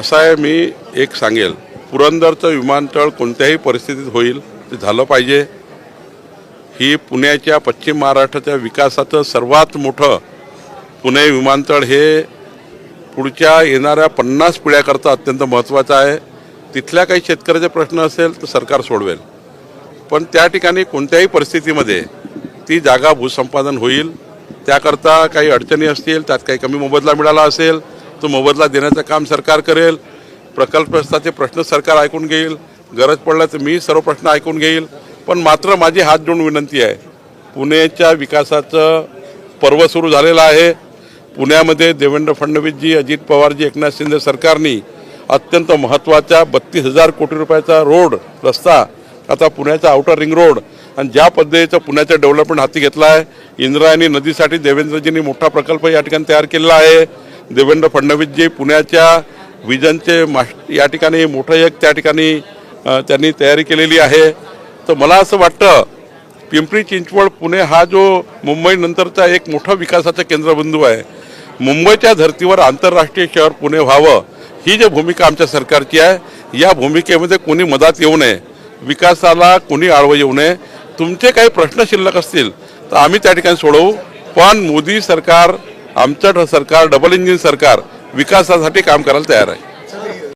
असं आहे मी एक सांगेल पुरंदरचं विमानतळ कोणत्याही परिस्थितीत होईल ते झालं पाहिजे. ही पुण्याच्या पश्चिम महाराष्ट्राच्या विकासाचं सर्वात मोठं पुणे विमानतळ हे पुढच्या येणाऱ्या पन्नास पिढ्याकरता अत्यंत महत्त्वाचं आहे. तिथल्या काही शेतकऱ्याचे प्रश्न असेल तर सरकार सोडवेल. पण त्या ठिकाणी कोणत्याही परिस्थितीमध्ये ती जागा भूसंपादन होईल. त्याकरता काही अडचणी असतील त्यात काही कमी मोबदला मिळाला असेल तो मोबदला देण्याचं काम सरकार करेल. प्रकल्पग्रस्ताचे प्रश्न सरकार ऐकून घेईल. गरज पडला तर मी सर्व प्रश्न ऐकून घेईल. पण मात्र माझी हात जोडून विनंती आहे. पुण्याच्या विकासाचं पर्व सुरू झालेलं आहे. पुण्यामध्ये देवेंद्र फडणवीसजी अजित पवारजी एकनाथ शिंदे सरकारनी अत्यंत महत्त्वाच्या बत्तीस हजार कोटी रुपयाचा रोड रस्ता आता पुण्याचा आउटर रिंग रोड आणि ज्या पद्धतीचं पुण्याचं डेव्हलपमेंट हाती घेतलं आहे इंद्रायणी नदीसाठी देवेंद्रजींनी मोठा प्रकल्प या ठिकाणी तयार केलेला आहे. देवेंद्र फडणवीसजी पुण्याच्या विजनचे मास या ठिकाणी मोठं एक त्या ठिकाणी त्यांनी तयारी केलेली आहे. तर मला असं वाटतं पिंपरी चिंचवड पुणे हा जो मुंबईनंतरचा एक मोठा विकासाचा केंद्रबिंदू आहे. मुंबईच्या धर्तीवर आंतरराष्ट्रीय शहर पुणे व्हावं ही जी भूमिका आमच्या सरकारची आहे या भूमिकेमध्ये कोणी मदत येऊ नये विकासाला कोणी आळवं येऊ नये. तुमचे काही प्रश्न शिल्लक असतील तर आम्ही त्या ठिकाणी सोडवू. पण मोदी सरकार आमचं सरकार डबल इंजिन सरकार विकासासाठी काम करायला तयार आहे.